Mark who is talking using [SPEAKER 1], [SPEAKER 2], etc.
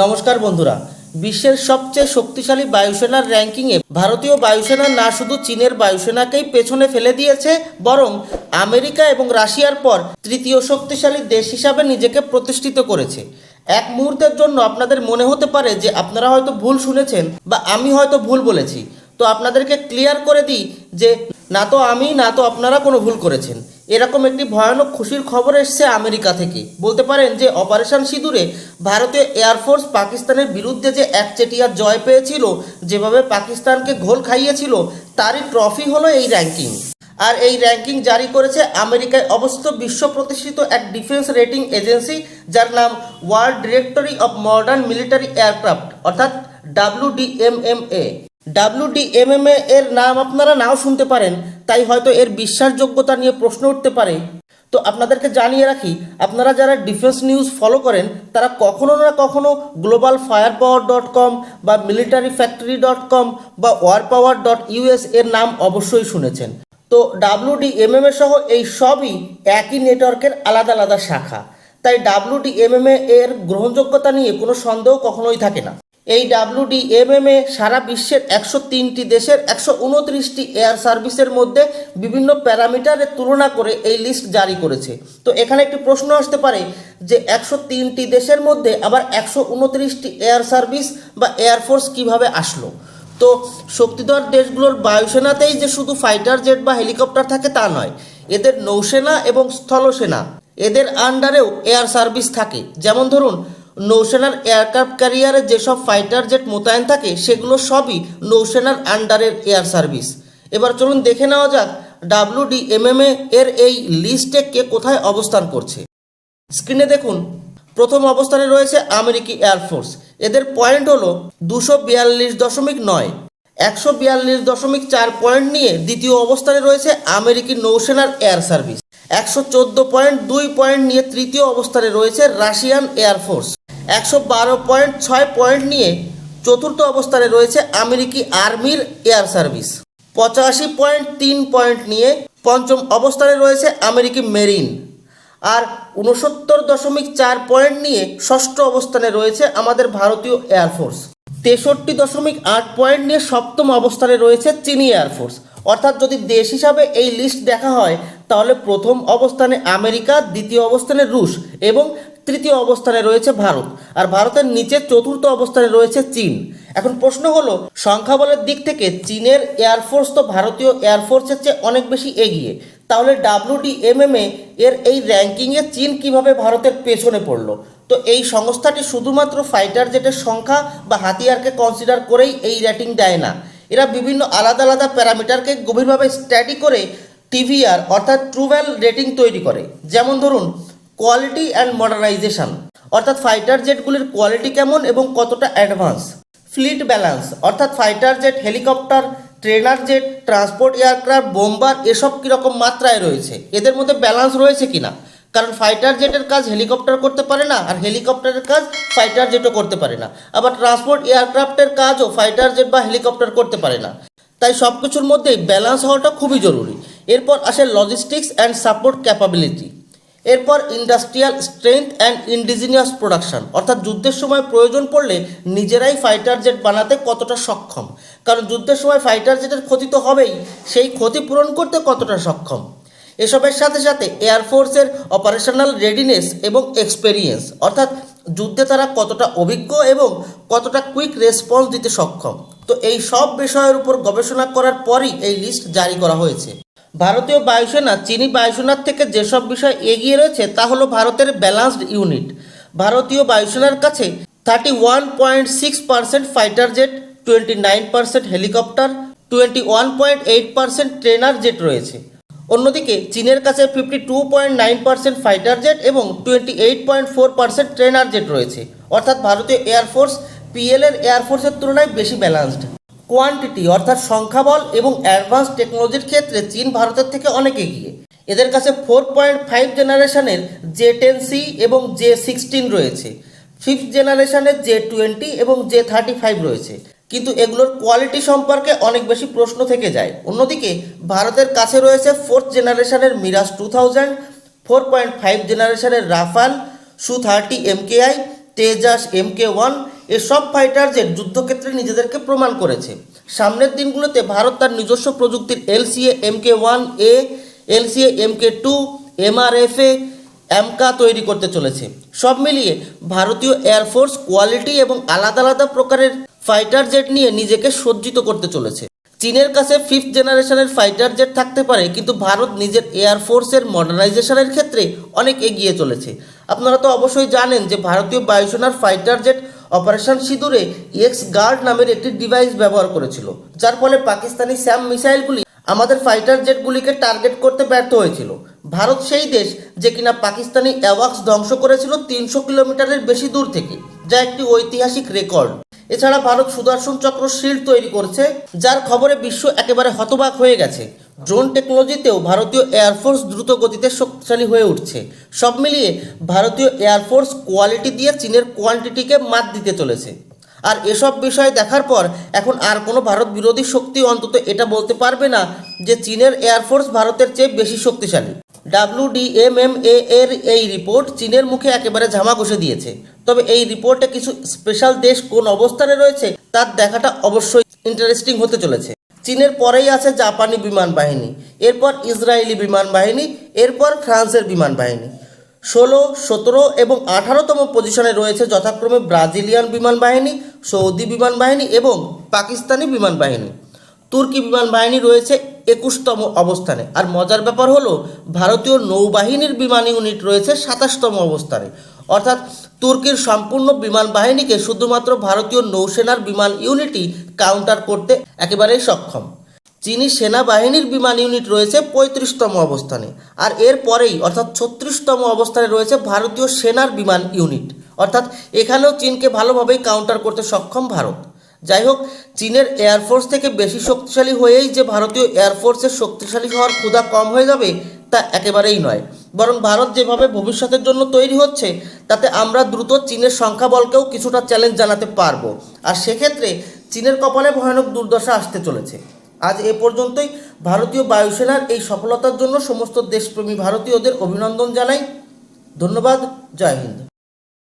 [SPEAKER 1] নমস্কার বন্ধুরা। বিশ্বের সবচেয়ে শক্তিশালী বায়ুসেনার র্যাঙ্কিংয়ে ভারতীয় বায়ুসেনা না শুধু চীনের বায়ুসেনাকেই পেছনে ফেলে দিয়েছে, বরং আমেরিকা এবং রাশিয়ার পর তৃতীয় শক্তিশালী দেশ হিসাবে নিজেকে প্রতিষ্ঠিত করেছে। এক মুহূর্তের জন্য আপনাদের মনে হতে পারে যে আপনারা হয়তো ভুল শুনেছেন বা আমি হয়তো ভুল বলেছি। তো আপনাদেরকে ক্লিয়ার করে দিই যে না তো আমি, না তো আপনারা কোনো ভুল করেছেন। এরকম একটি ভয়ানক খুশির খবর এসছে আমেরিকা থেকে। বলতে পারেন যে অপারেশন সিঁদুরে ভারতীয় এয়ারফোর্স পাকিস্তানের বিরুদ্ধে যে একচেটিয়া জয় পেয়েছিল, যেভাবে পাকিস্তানকে ঘোল খাইয়েছিল, তারই ট্রফি হলো এই র্যাঙ্কিং আর এই র্যাঙ্কিং জারি করেছে আমেরিকায় অবস্থিত বিশ্ব প্রতিষ্ঠিত এক ডিফেন্স রেটিং এজেন্সি যার নাম world directory of modern military aircraft অর্থাৎ ডাব্লিউডিএমএমএ ডাব্লিউডিএমএমএ এর নাম আপনারা নাও শুনতে পারেন, তাই হয়তো এর বিশ্বাসযোগ্যতা নিয়ে প্রশ্ন উঠতে পারে। তো আপনাদেরকে জানিয়ে রাখি, আপনারা যারা ডিফেন্স নিউজ ফলো করেন, তারা কখনো না কখনো global fire power dot com বা মিলিটারি ফ্যাক্টরি ডট কম বা ওয়ার পাওয়ার ডট ইউএস এর নাম অবশ্যই শুনেছেন। তো ডাব্লিউডিএমএমএ সহ এই সবই একই নেটওয়ার্কের আলাদা আলাদা শাখা। তাই ডাব্লিউডিএমএমএ এর গ্রহণযোগ্যতা নিয়ে কোনো সন্দেহ কখনোই থাকে না। এই ডাব্লিউডিএমএমএ সারা বিশ্বের একশো তিনটি দেশের একশো উনত্রিশটি এয়ার সার্ভিসের মধ্যে বিভিন্ন প্যারামিটারের তুলনা করে এই লিস্ট জারি করেছে। তো এখানে একটি প্রশ্ন আসতে পারে যে একশো তিনটি দেশের মধ্যে আবার একশো উনত্রিশটি এয়ার সার্ভিস বা এয়ারফোর্স কীভাবে আসলো? তো শক্তিধর দেশগুলোর বায়ুসেনাতেই যে শুধু ফাইটার জেট বা হেলিকপ্টার থাকে তা নয়, এদের নৌসেনা এবং স্থলসেনা, এদের আন্ডারেও এয়ার সার্ভিস থাকে। যেমন ধরুন নৌসেনার এয়ারক্রাফট ক্যারিয়ারে যেসব ফাইটার জেট মোতায়েন থাকে, সেগুলো সবই নৌসেনার আন্ডারের এয়ার সার্ভিস। এবার চলুন দেখে নেওয়া যাক ডাব্লিউডিএমএমএ এর এই লিস্টে কে কোথায় অবস্থান করছে। স্ক্রিনে দেখুন, প্রথম অবস্থানে রয়েছে আমেরিকি এয়ারফোর্স এদের পয়েন্ট হলো দুশো বিয়াল্লিশ দশমিক নয়। একশো বিয়াল্লিশ দশমিক চার পয়েন্ট নিয়ে দ্বিতীয় অবস্থানে রয়েছে আমেরিকি নৌসেনার এয়ার সার্ভিস। একশো চোদ্দ পয়েন্ট দুই পয়েন্ট নিয়ে তৃতীয় অবস্থানে রয়েছে রাশিয়ান এয়ারফোর্স একশো বারো পয়েন্ট ছয় পয়েন্ট নিয়ে চতুর্থ অবস্থানে রয়েছে আমেরিকি আর্মির এয়ার সার্ভিস। পঁচাশি পয়েন্ট তিন পয়েন্ট নিয়ে পঞ্চম অবস্থানে রয়েছে আমেরিকি মেরিন। আর উনসত্তর দশমিক চার পয়েন্ট নিয়ে ষষ্ঠ অবস্থানে রয়েছে আমাদের ভারতীয় এয়ারফোর্স তেষট্টি দশমিক আট পয়েন্ট নিয়ে সপ্তম অবস্থানে রয়েছে চীনি এয়ারফোর্স অর্থাৎ যদি দেশ হিসাবে এই লিস্ট দেখা হয়, তাহলে প্রথম অবস্থানে আমেরিকা, দ্বিতীয় অবস্থানে রুশ এবং তৃতীয় অবস্থানে রয়েছে ভারত আর ভারতের নিচে চতুর্থ অবস্থানে রয়েছে চীন। এখন প্রশ্ন হলো, সংখ্যাবলের দিক থেকে চীনের এয়ারফোর্স তো ভারতীয় এয়ারফোর্সের চেয়ে অনেক বেশি এগিয়ে। তাহলে ডাব্লিউডিএমএমএ এর এই র্যাঙ্কিংয়ে চীন কীভাবে ভারতের পেছনে পড়ল? তো এই সংস্থাটি শুধুমাত্র ফাইটার জেটের সংখ্যা বা হাতিয়ারকে কনসিডার করেই এই রেটিং দেয় না। এরা বিভিন্ন আলাদা আলাদা প্যারামিটারকে গভীরভাবে স্টাডি করে টিভিআর অর্থাৎ ট্রুভেল রেটিং তৈরি করে। যেমন ধরুন কোয়ালিটি অ্যান্ড মডার্নাইজেশন অর্থাৎ ফাইটার জেটগুলির কোয়ালিটি কেমন এবং কতটা অ্যাডভান্স ফ্লিট ব্যালেন্স অর্থাৎ fighter jet helicopter trainer jet transport aircraft bomber এসব কীরকম মাত্রায় রয়েছে? এদের মধ্যে ব্যালেন্স রয়েছে কিনা? কারণ ফাইটার জেটের কাজ হেলিকপ্টার করতে পারে না, আর হেলিকপ্টারের কাজ ফাইটার জেটও করতে পারে না। আবার ট্রান্সপোর্ট এয়ারক্রাফটের কাজও ফাইটার জেট বা হেলিকপ্টার করতে পারে না। তাই সব কিছুর মধ্যেই ব্যালেন্স হওয়াটা খুবই জরুরি। এরপর আসে লজিস্টিক্স অ্যান্ড সাপোর্ট ক্যাপাবিলিটি এরপর industrial strength and indigenous production. অর্থাৎ যুদ্ধের সময় প্রয়োজন পড়লে নিজেরাই ফাইটার জেট বানাতে কতটা সক্ষম? কারণ যুদ্ধের সময় ফাইটার জেটের ক্ষতি তো হবেই, সেই ক্ষতি পূরণ করতে কতটা সক্ষম? এসবের সাথে সাথে এয়ারফোর্সের অপারেশনাল রেডিনেস এবং এক্সপেরিয়েন্স, অর্থাৎ যুদ্ধে তারা কতটা অভিজ্ঞ এবং কতটা কুইক রেসপন্স দিতে সক্ষম। তো এই সব বিষয়ের উপর গবেষণা করার পরই এই লিস্ট জারি করা হয়েছে। ভারতীয় বায়ুসেনা, চীনি বায়ুসেনার থেকে যেসব বিষয় এগিয়ে রয়েছে তা হলো ভারতের ব্যালান্সড ইউনিট। ভারতীয় বায়ুসেনার কাছে thirty one point six percent fighter jet twenty nine percent helicopter twenty one point eight percent trainer jet রয়েছে। অন্যদিকে চীনের কাছে fifty two point nine percent fighter jet এবং twenty eight point four percent trainer jet রয়েছে। অর্থাৎ ভারতীয় air force পিএলের এয়ারফোর্সের তুলনায় বেশি ব্যালান্সড কোয়ান্টিটি অর্থাৎ সংখ্যাবল এবং অ্যাডভান্স টেকনোলজির ক্ষেত্রে চীন ভারতের থেকে অনেক এগিয়ে। এদের কাছে ফোর পয়েন্ট ফাইভ জেনারেশনের জে টেন সি এবং জে সিক্সটিন রয়েছে। ফিফথ জেনারেশনের জে টোয়েন্টি এবং জে থার্টি ফাইভ রয়েছে। কিন্তু এগুলোর কোয়ালিটি সম্পর্কে অনেক বেশি প্রশ্ন থেকে যায়। অন্যদিকে, ভারতের কাছে রয়েছে ফোর্থ জেনারেশনের Mirage two thousand four point five জেনারেশনের Rafale Su thirty MKI Tejas M K one এসব ফাইটার জেট যুদ্ধক্ষেত্রে নিজেদেরকে প্রমাণ করেছে। সামনের দিনগুলোতে ভারত তার নিজস্ব প্রযুক্তির LCA M K one A, LCA M K two MRFA AMCA তৈরি করতে চলেছে। সব মিলিয়ে ভারতীয় এয়ারফোর্স কোয়ালিটি এবং আলাদা আলাদা প্রকারের ফাইটার জেট নিয়ে নিজেকে সজ্জিত করতে চলেছে। চীনের কাছে ফিফথ জেনারেশনের ফাইটার জেট থাকতে পারে, কিন্তু ভারত নিজের এয়ারফোর্সের মডার্নাইজেশনের ক্ষেত্রে অনেক এগিয়ে চলেছে। আপনারা তো অবশ্যই জানেন যে ভারতীয় বায়ুসেনার ফাইটার জেট অপারেশন সিঁদুরে এক্স গার্ড নামের একটি ডিভাইস ব্যবহার করেছিল, যার ফলে পাকিস্তানি স্যাম মিসাইলগুলি আমাদের ফাইটার জেটগুলিকে টার্গেট করতে ব্যর্থ হয়েছিল। ভারত সেই দেশ যে কিনা পাকিস্তানি অ্যাওয়াক্স ধ্বংস করেছিল তিনশো কিলোমিটারের বেশি দূর থেকে, যা একটি ঐতিহাসিক রেকর্ড এছাড়া ভারত সুদর্শন চক্র শিল্ড তৈরি করছে, যার খবরে বিশ্ব একেবারে হতবাক হয়ে গেছে। ড্রোন টেকনোলজিতেও ভারতীয় এয়ারফোর্স দ্রুত গতিতে শক্তিশালী হয়ে উঠছে। সব মিলিয়ে ভারতীয় এয়ারফোর্স কোয়ালিটি দিয়ে চীনের কোয়ান্টিটিকে মাত দিতে চলেছে। আর এসব বিষয় দেখার পর এখন আর কোনো ভারত বিরোধী শক্তি অন্তত এটা বলতে পারবে না যে চীনের এয়ারফোর্স ভারতের চেয়ে বেশি শক্তিশালী। ডাব্লিউডিএমএমএ এর এই রিপোর্ট চীনের মুখে একেবারে ঝামা ঘষে দিয়েছে। তবে এই রিপোর্টে কিছু স্পেশাল দেশ কোন অবস্থানে রয়েছে তার দেখাটা অবশ্যই ইন্টারেস্টিং হতে চলেছে। চীনের পরেই আছে জাপানি বিমান বাহিনী, এরপর ইসরায়েলি বিমান বাহিনী, এরপর ফ্রান্সের বিমান বাহিনী। ষোলো, সতেরো এবং আঠারোতম পজিশনে রয়েছে যথাক্রমে ব্রাজিলিয়ান বিমান বাহিনী, সৌদি বিমান বাহিনী এবং পাকিস্তানি বিমান বাহিনী। তুর্কি বিমান বাহিনী রয়েছে একুশতম অবস্থানে। আর মজার ব্যাপার হলো, ভারতীয় নৌবাহিনীর বিমান ইউনিট রয়েছে সাতাশতম অবস্থানে। অর্থাৎ তুর্কির সম্পূর্ণ বিমান বাহিনীকে শুধুমাত্র ভারতীয় নৌসেনার বিমান ইউনিটই কাউন্টার করতে একেবারেই সক্ষম। চীনি সেনাবাহিনীর বিমান ইউনিট রয়েছে পঁয়ত্রিশতম অবস্থানে। আর এর পরেই, অর্থাৎ ছত্রিশতম অবস্থানে রয়েছে ভারতীয় সেনার বিমান ইউনিট। অর্থাৎ এখানেও চীনকে ভালোভাবেই কাউন্টার করতে সক্ষম ভারত। যাই হোক চীনের এয়ারফোর্স থেকে বেশি শক্তিশালী হয়েই যে ভারতীয় এয়ারফোর্সের শক্তিশালী হওয়ার ক্ষুধা কম হয়ে যাবে, তা একেবারেই নয়। বরং ভারত যেভাবে ভবিষ্যতের জন্য তৈরি হচ্ছে, তাতে আমরা দ্রুত চীনের সংখ্যাবলকেও কিছুটা চ্যালেঞ্জ জানাতে পারব। আর সেক্ষেত্রে চীনের কপালে ভয়ানক দুর্দশা আসতে চলেছে। আজ এ পর্যন্তই। ভারতীয় বায়ুসেনার এই সফলতার জন্য সমস্ত দেশপ্রেমী ভারতীয়দের অভিনন্দন জানাই। ধন্যবাদ। জয় হিন্দ।